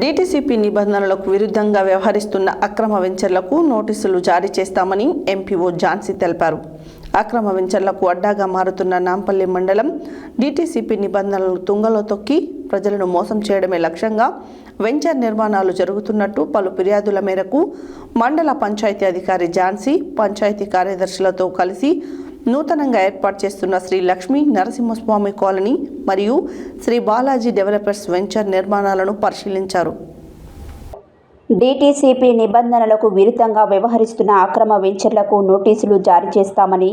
DTCP నిబంధనలకు విరుద్ధంగా వ్యవహరిస్తున్న అక్రమ వెంచర్లకు నోటీసులు జారీ చేస్తామని ఎంపీఓ ఝాన్సీ తెలిపారు. అక్రమ వెంచర్లకు అడ్డాగా మారుతున్న నాంపల్లి మండలం డీటీసీపీ నిబంధనలను తుంగలో తొక్కి ప్రజలను మోసం చేయడమే లక్ష్యంగా వెంచర్ నిర్మాణాలు జరుగుతున్నట్టు పలు ఫిర్యాదుల మేరకు మండల పంచాయతీ అధికారి ఝాన్సీ పంచాయతీ కార్యదర్శులతో కలిసి నూతనంగా ఏర్పాటు చేస్తున్న శ్రీ లక్ష్మీ నరసింహస్వామి కాలనీ మరియు శ్రీ బాలాజీ డెవలపర్స్ వెంచర్ నిర్మాణాలను పరిశీలించారు. డీటీసీపీ నిబంధనలకు విరుద్ధంగా వ్యవహరిస్తున్న అక్రమ వెంచర్లకు నోటీసులు జారీ చేస్తామని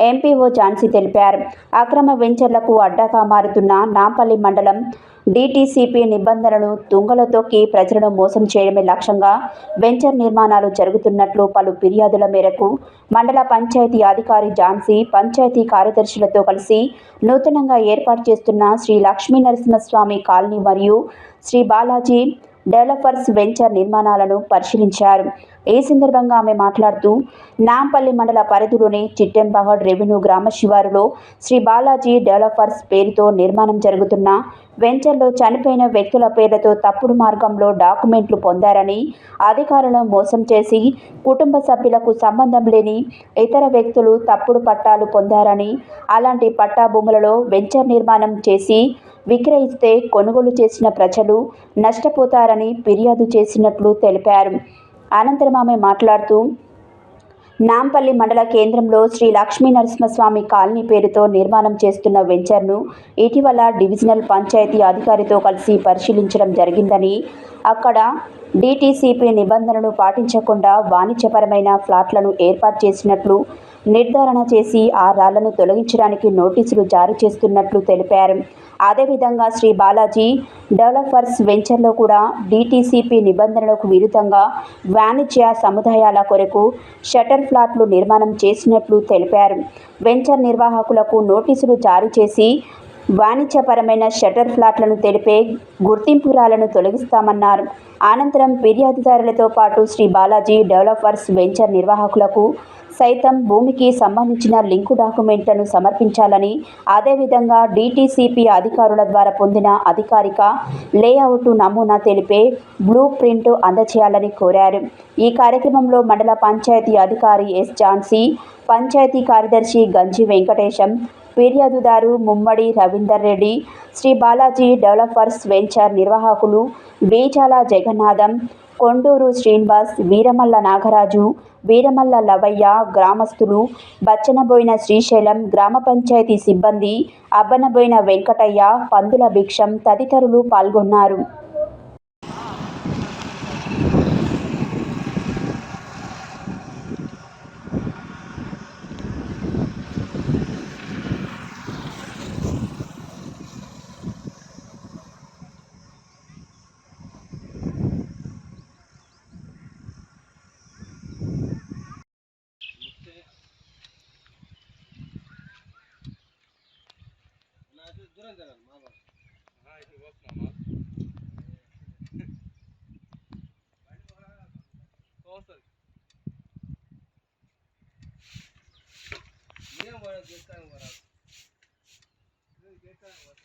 ఎంపీఓ ఝాన్సీ తెలిపారు. అక్రమ వెంచర్లకు అడ్డాగా మారుతున్న నాంపల్లి మండలం డీటీసీపీ నిబంధనలను తుంగలో తొక్కి ప్రజలను మోసం చేయడమే లక్ష్యంగా వెంచర్ నిర్మాణాలు జరుగుతున్నట్లు పలు ఫిర్యాదుల మేరకు మండల పంచాయతీ అధికారి ఝాన్సీ పంచాయతీ కార్యదర్శులతో కలిసి నూతనంగా ఏర్పాటు చేస్తున్న శ్రీ లక్ష్మీ నరసింహస్వామి కాలనీ మరియు శ్రీ బాలాజీ డెవలపర్స్ వెంచర్ నిర్మాణాలను పరిశీలించారు. ఈ సందర్భంగా ఆమె మాట్లాడుతూ నాంపల్లి మండల పరిధిలోని చిట్టెంపగడ్ రెవెన్యూ గ్రామ శివారులో శ్రీ బాలాజీ డెవలపర్స్ పేరుతో నిర్మాణం జరుగుతున్న వెంచర్లో చనిపోయిన వ్యక్తుల పేర్లతో తప్పుడు మార్గంలో డాక్యుమెంట్లు పొందారని అధికారులను మోసం చేసి కుటుంబ సభ్యులకు సంబంధం లేని ఇతర వ్యక్తులు తప్పుడు పట్టాలు పొందారని అలాంటి పట్టా భూములలో వెంచర్ నిర్మాణం చేసి విక్రయిస్తే కొనుగోలు చేసిన ప్రజలు నష్టపోతారని ఫిర్యాదు చేసినట్లు తెలిపారు. అనంతరం ఆమె మాట్లాడుతూ నాంపల్లి మండల కేంద్రంలో శ్రీ లక్ష్మీ నరసింహస్వామి కాలనీ పేరుతో నిర్మాణం చేస్తున్న వెంచర్ను ఇటీవల డివిజనల్ పంచాయతీ అధికారితో కలిసి పరిశీలించడం జరిగిందని అక్కడ డీటీసీపీ నిబంధనలు పాటించకుండా వాణిజ్యపరమైన ఫ్లాట్లను ఏర్పాటు చేసినట్లు నిర్ధారణ చేసి ఆ రాళ్ళను తొలగించడానికి నోటీసులు జారీ చేస్తున్నట్లు తెలిపారు. అదేవిధంగా శ్రీ బాలాజీ డెవలపర్స్ వెంచర్లో కూడా డీటీసీపీ నిబంధనలకు విరుద్ధంగా వాణిజ్య సముదాయాల కొరకు షటర్ ఫ్లాట్లు నిర్మాణం చేసినట్లు తెలిపారు. వెంచర్ నిర్వాహకులకు నోటీసులు జారీ చేసి వాణిజ్యపరమైన షటర్ ఫ్లాట్లను తెలిపే గుర్తింపురాలను తొలగిస్తామన్నారు. అనంతరం ఫిర్యాదుదారులతో పాటు శ్రీ బాలాజీ డెవలపర్స్ వెంచర్ నిర్వాహకులకు సైతం భూమికి సంబంధించిన లింకు డాక్యుమెంట్లను సమర్పించాలని అదేవిధంగా డీటీసీపీ అధికారుల ద్వారా పొందిన అధికారిక లేఅవుట్ నమూనా తెలిపే బ్లూ ప్రింట్ అందజేయాలని కోరారు. ఈ కార్యక్రమంలో మండల పంచాయతీ అధికారి ఎస్ ఝాన్సీ పంచాయతీ కార్యదర్శి గంజి వెంకటేశం ఫిర్యాదుదారు ముమ్మడి రవీందర్ రెడ్డి శ్రీ బాలాజీ డెవలపర్స్ వెంచర్ నిర్వాహకులు బీజాల జగన్నాథం కొండూరు శ్రీనివాస్ వీరమల్ల నాగరాజు వీరమల్ల లవయ్య గ్రామస్తులు బచ్చనబోయిన శ్రీశైలం గ్రామ పంచాయతీ సిబ్బంది అబ్బనబోయిన వెంకటయ్య పందుల భిక్షం తదితరులు పాల్గొన్నారు. బ్లూప్రింట్ ఏమున్నది ఇది ఆన్లైన్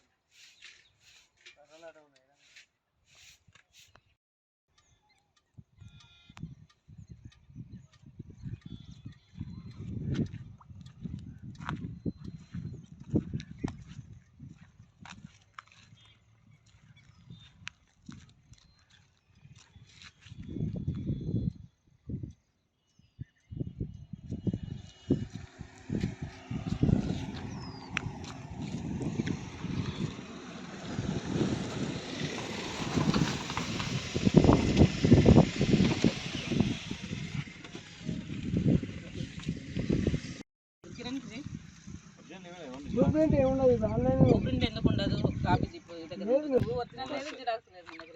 ప్రింట్ ఎందుకు ఉండదు కాపీ జిప్ దగ్గర నువ్వు వచ్చినట్టు లేదు జిరాక్స్ లేదు మన దగ్గర.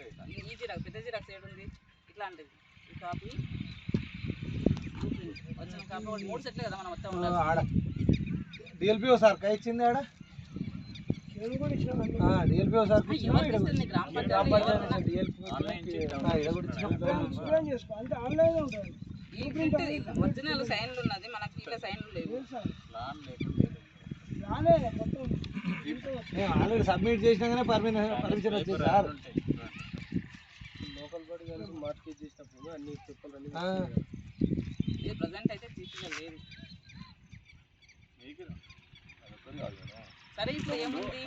వేస్తే. ఈ జిరాక్స్ పెద్ద జిరాక్స్ ఏడు ఉంది ఇట్లాంటిది. ఈ కాపీ. ప్రింట్ వచ్చిన కాపీ మూడు సెట్లే కదా మనం మొత్తం ఉండాలి ఆడ. డిఎల్పిఓ సార్ కై ఇచ్చింది ఆడ? డిఎల్పిఓ సార్ గ్రామ పంచాయతీ ఎవరన్నా? ఈ ప్రింట్ ఒరిజినల్ సైన్లు ఉన్నది. మనకి ఇట్లా సైన్లు లేవు. ఆల్రెడీ సబ్మిట్ చేసినాకనే పర్మిషన్ పర్మిషన్ వచ్చింది సార్. మార్కెట్ చేసినప్పుడు అన్ని చెప్పాలని ఇది ప్రజెంట్ అయితే లేదు. సరే ఇప్పుడు ఏముంది?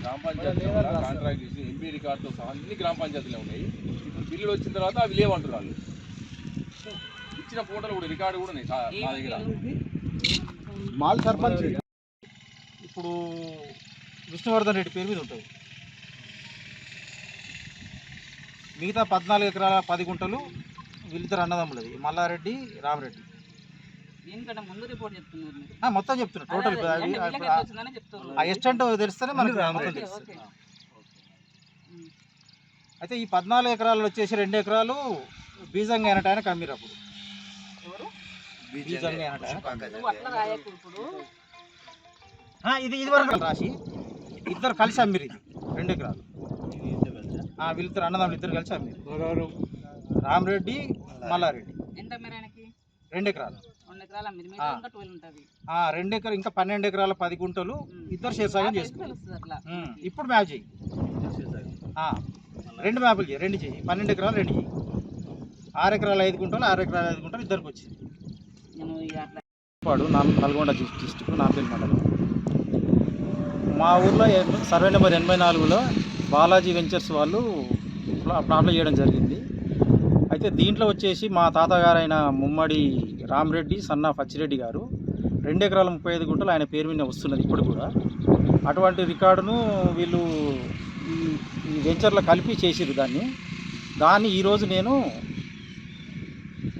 గ్రామ పంచాయతీ కాంట్రాక్ట్ చేసి ఎంపీ రికార్డుతో సహా అన్ని గ్రామ పంచాయతీలో ఉన్నాయి. ఇప్పుడు బిల్లులు వచ్చిన తర్వాత అవి లేవంటారు వాళ్ళు. ఇచ్చిన ఫోటోలు కూడా రికార్డు కూడా ఉన్నాయి మా దగ్గర. మాల్ సర్పంచ్. ఇప్పుడు విష్ణువర్ధన్ రెడ్డి పేరు మీద ఉంటుంది. మిగతా పద్నాలుగు ఎకరాల పది గుంటలు వీళ్ళిద్దరు అన్నదమ్ములది మల్లారెడ్డి రామరెడ్డి. దీనికంటే ముందు రిపోర్ట్ చెప్తున్నారు మీరు. ఆ, మొత్తం చెప్తున్నా టోటల్ ఆ ఎస్టెంట్ తెలిస్తేనే మనకు మొత్తం తెలుస్తుంది. అయితే ఈ పద్నాలుగు ఎకరాలు వచ్చేసి రెండు ఎకరాలు బీజంగా అయినట్టు ఆయన కమ్మిరు అప్పుడు ఎవరు బీజంగా అయినట్టు ఆయన నువ్వు అట్లా రాయకు ఇప్పుడు ఆ, ఇది ఇది వరకు రాసి ఇద్దరు కలిసి అమ్మిరు ఇది రెండు ఎకరాలు. ఆ, వీళ్ళిద్దరు అన్నదమ్ములు ఇద్దరు కలిసి అమ్మిరు రామరెడ్డి మల్లారెడ్డి. రెండు ఎకరాలు. రెండు ఎకరాల ఇంకా ట్వెల్వ్ ఉంటుంది. ఆ, రెండు ఎకరాలు ఇంకా పన్నెండు ఎకరాల పది గుంటలు ఇద్దరు శేషాగం చేసుకున్నారు ఉమ్, ఇప్పుడు మ్యాప్ చెయ్యి. ఆ, రెండు మ్యాపులు చేయి రెండు చెయ్యి. పన్నెండు ఎకరాలు రెండు చెయ్యి. ఆరు ఎకరాలు ఐదు గుంటలు ఆరు ఎకరాలు ఐదు గుంటలు ఇద్దరికి వచ్చింది. పాడు నల్గొండ డిస్టిక్ నాపేల్ మండలం మా ఊర్లో ఎన్- సర్వే నెంబర్ ఎనభై నాలుగులో బాలాజీ వెంచర్స్ వాళ్ళు ప్లాట్లు చేయడం జరిగింది. అయితే దీంట్లో వచ్చేసి మా తాతగారైన ముమ్మడి రామరెడ్డి సన్నా పచ్చిరెడ్డి గారు రెండు ఎకరాల ముప్పై ఐదు గుంటలు ఆయన పేరు మీద వస్తున్నది ఇప్పుడు కూడా. అటువంటి రికార్డును వీళ్ళు ఈ వెంచర్లో కలిపి చేసిరు దాన్ని. దాన్ని ఈరోజు నేను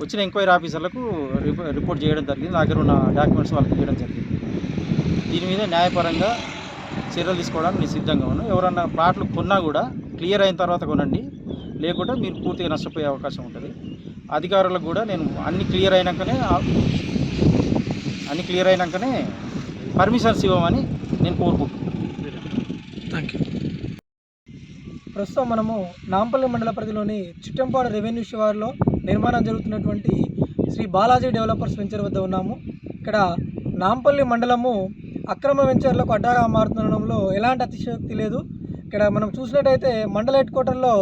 వచ్చిన ఎంక్వైరీ ఆఫీసర్లకు రిపో- రిపోర్ట్ చేయడం జరిగింది. నా దగ్గర ఉన్న డాక్యుమెంట్స్ వాళ్ళకి ఇవ్వడం జరిగింది. దీని మీద న్యాయపరంగా చర్యలు తీసుకోవడానికి నేను సిద్ధంగా ఉన్నాను. ఎవరన్నా ప్లాట్లు కొన్నా కూడా క్లియర్ అయిన తర్వాత కొనండి. లేకుంటే మీరు పూర్తిగా నష్టపోయే అవకాశం ఉంటుంది. అధికారులకు కూడా నేను అన్ని క్లియర్ అయినాకనే అన్ని క్లియర్ అయినాకనే పర్మిషన్స్ ఇవ్వమని నేను కోరుకుంటున్నాను. ప్రస్తుతం మనము నాంపల్లి మండల పరిధిలోని చిట్టంపాడు రెవెన్యూ శివారులో నిర్మాణం జరుగుతున్నటువంటి శ్రీ బాలాజీ డెవలపర్స్ వెంచర్ వద్ద ఉన్నాము. ఇక్కడ నాంపల్లి మండలము అక్రమ వెంచర్లకు అడ్డాగా మారుతుండడంలో ఎలాంటి అతిశక్తి లేదు. ఇక్కడ మనం చూసినట్టయితే మండల హెడ్ క్వార్టర్లో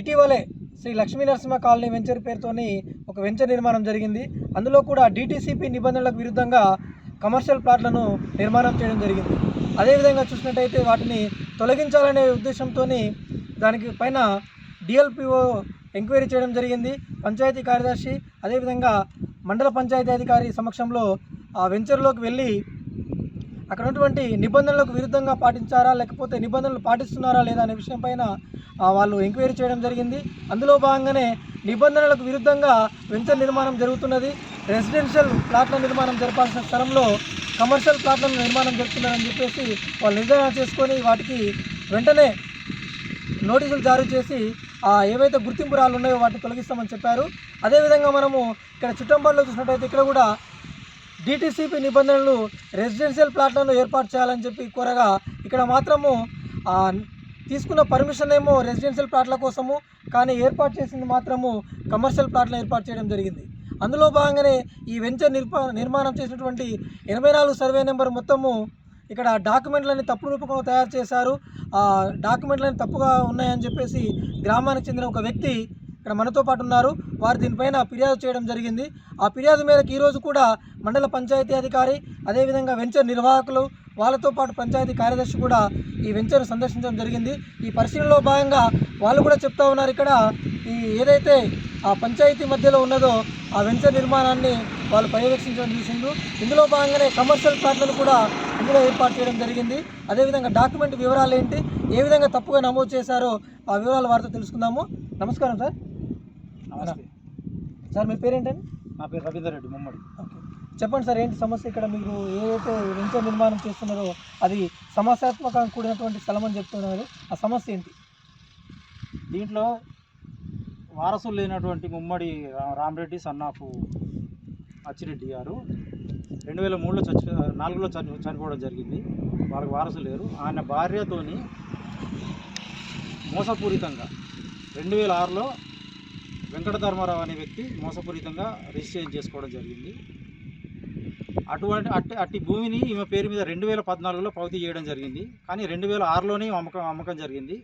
ఇటీవలే శ్రీ లక్ష్మీ నరసింహ కాలనీ వెంచర్ పేరుతోని ఒక వెంచర్ నిర్మాణం జరిగింది. అందులో కూడా డిటీసీపీ నిబంధనలకు విరుద్ధంగా కమర్షియల్ ప్లాట్లను నిర్మాణం చేయడం జరిగింది. అదేవిధంగా చూసినట్టయితే వాటిని తొలగించాలనే ఉద్దేశంతో దానికి పైన డిఎల్పిఓ ఎంక్వైరీ చేయడం జరిగింది. పంచాయతీ కార్యదర్శి అదేవిధంగా మండల పంచాయతీ అధికారి సమక్షంలో ఆ వెంచర్లోకి వెళ్ళి అక్కడ ఉన్నటువంటి నిబంధనలకు విరుద్ధంగా పాటించారా లేకపోతే నిబంధనలు పాటిస్తున్నారా లేదా అనే విషయం పైన వాళ్ళు ఎంక్వైరీ చేయడం జరిగింది. అందులో భాగంగానే నిబంధనలకు విరుద్ధంగా వెంచర్ నిర్మాణం జరుగుతున్నది. రెసిడెన్షియల్ ప్లాట్ల నిర్మాణం జరపాల్సిన స్థలంలో కమర్షియల్ ప్లాట్లను నిర్మాణం జరుగుతున్నారని చెప్పేసి వాళ్ళు నిర్ధారణ చేసుకొని వాటికి వెంటనే నోటీసులు జారీ చేసి ఏవైతే గుర్తింపు రాళ్ళు ఉన్నాయో వాటిని తొలగిస్తామని చెప్పారు. అదేవిధంగా మనము ఇక్కడ చుట్టంబర్లో చూసినట్టయితే ఇక్కడ కూడా డిటిసిపి నిబంధనలు రెసిడెన్షియల్ ప్లాట్లను ఏర్పాటు చేయాలని చెప్పి కోరగా ఇక్కడ మాత్రము తీసుకున్న పర్మిషన్ ఏమో రెసిడెన్షియల్ ప్లాట్ల కోసము కానీ ఏర్పాటు చేసింది మాత్రము కమర్షియల్ ప్లాట్లను ఏర్పాటు చేయడం జరిగింది. అందులో భాగంగానే ఈ వెంచర్ నిర్మా నిర్మాణం చేసినటువంటి ఎనభై నాలుగు సర్వే నెంబర్ మొత్తము ఇక్కడ డాక్యుమెంట్లని తప్పు రూపకంలో తయారు చేశారు. ఆ డాక్యుమెంట్లని తప్పుగా ఉన్నాయని చెప్పేసి గ్రామానికి చెందిన ఒక వ్యక్తి ఇక్కడ మనతో పాటు ఉన్నారు. వారు దీనిపైన ఫిర్యాదు చేయడం జరిగింది. ఆ ఫిర్యాదు మేరకు ఈరోజు కూడా మండల పంచాయతీ అధికారి అదేవిధంగా వెంచర్ నిర్వాహకులు వాళ్ళతో పాటు పంచాయతీ కార్యదర్శి కూడా ఈ వెంచర్ను సందర్శించడం జరిగింది. ఈ పరిశీలనలో భాగంగా వాళ్ళు కూడా చెప్తా ఉన్నారు ఇక్కడ ఈ ఏదైతే ఆ పంచాయతీ మధ్యలో ఉన్నదో ఆ వెంచర్ నిర్మాణాన్ని వాళ్ళు పర్యవేక్షించడం చూసిండు ఇందులో భాగంగానే కమర్షియల్ ప్లాట్లను కూడా ఇందులో ఏర్పాటు చేయడం జరిగింది. అదేవిధంగా డాక్యుమెంట్ వివరాలు ఏంటి ఏ విధంగా తప్పుగా నమోదు చేశారో ఆ వివరాలు వారితో తెలుసుకుందాము. నమస్కారం సార్. నమస్తే. సార్ మీ పేరేంటండి? నా పేరు రవీందర్ రెడ్డి ముమ్మడి. ఓకే చెప్పండి సార్ ఏంటి సమస్య? ఇక్కడ మీరు ఏదైతే వెంచర్ నిర్మాణం చేస్తున్నారో అది సమస్యాత్మకంగా కూడినటువంటి స్థలం అని చెప్తున్నారు ఆ సమస్య ఏంటి? దీంట్లో వారసులు లేనటువంటి ముమ్మడి రామరెడ్డి సన్నాపు అచ్చిరెడ్డి గారు రెండు వేల మూడులో చచ్చి నాలుగులో చని చనిపోవడం జరిగింది. వాళ్ళకి వారసులు లేరు. ఆయన భార్యతోని మోసపూరితంగా రెండు వేల ఆరులో వెంకటధర్మారావు అనే వ్యక్తి మోసపూరితంగా రిజిస్ట్రేషన్ చేసుకోవడం జరిగింది. అటువంటి అట్టి అట్టి భూమిని ఈమె పేరు మీద రెండు వేల పద్నాలుగులో పౌతి చేయడం జరిగింది. కానీ రెండు వేల ఆరులోనే అమ్మకం అమ్మకం జరిగింది.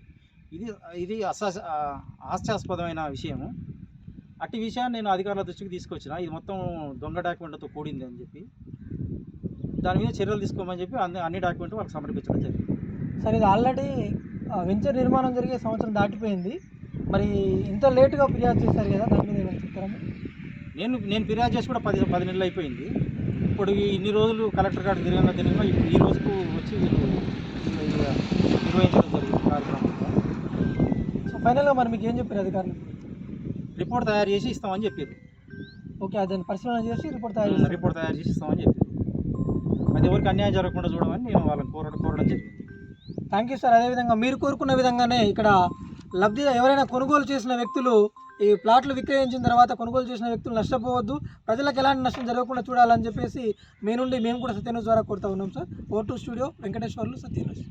ఇది ఇది అసా హాస్యాస్పదమైన విషయము. అట్టి విషయాన్ని నేను అధికారుల దృష్టికి తీసుకొచ్చిన. ఇది మొత్తం దొంగ డాక్యుమెంట్లతో కూడింది అని చెప్పి. దాని మీద చర్యలు తీసుకోమని చెప్పి అన్ని అన్ని డాక్యుమెంట్ వాళ్ళకి సమర్పించడం జరిగింది. సరే ఇది ఆల్రెడీ వెంచర్ నిర్మాణం జరిగే సంవత్సరం దాటిపోయింది. మరి ఇంత లేటుగా ఫిర్యాదు చేశారు కదా దాని మీద ఏమైనా? నేను నేను ఫిర్యాదు చేసి కూడా పది పది నెలలు అయిపోయింది. ఇప్పుడు ఇన్ని రోజులు కలెక్టర్ గారు తిరగంగా తిరగంగా ఇప్పుడు ఈ రోజుకు వచ్చి వీళ్ళు నిర్వహించడం జరిగింది కార్యక్రమం సో ఫైనల్గా మరి మీకు ఏం చెప్పారు అధికారులు? రిపోర్ట్ తయారు చేసి ఇస్తామని చెప్పారు. ఓకే దాన్ని పరిశీలన చేసి రిపోర్ట్ తయారు చేస్తారు రిపోర్ట్ తయారు చేసి ఇస్తామని చెప్పారు. అది ఎవరికి అన్యాయం జరగకుండా చూడమని నేను వాళ్ళని కోరడం కోరడం జరిగింది. Thank you sir. అదేవిధంగా మీరు కోరుకున్న విధంగానే ఇక్కడ లబ్ధి ఎవరైనా కొనుగోలు చేసిన వ్యక్తులు ఈ ప్లాట్లు విక్రయించిన తర్వాత కొనుగోలు చేసిన వ్యక్తులు నష్టపోవద్దు. ప్రజలకు ఎలాంటి నష్టం జరగకుండా చూడాలని చెప్పేసి మీ నుండి మేము కూడా సత్యన్యూస్ ద్వారా కోరుతా ఉన్నాం sir. Over to studio Venkateswarlu Satya News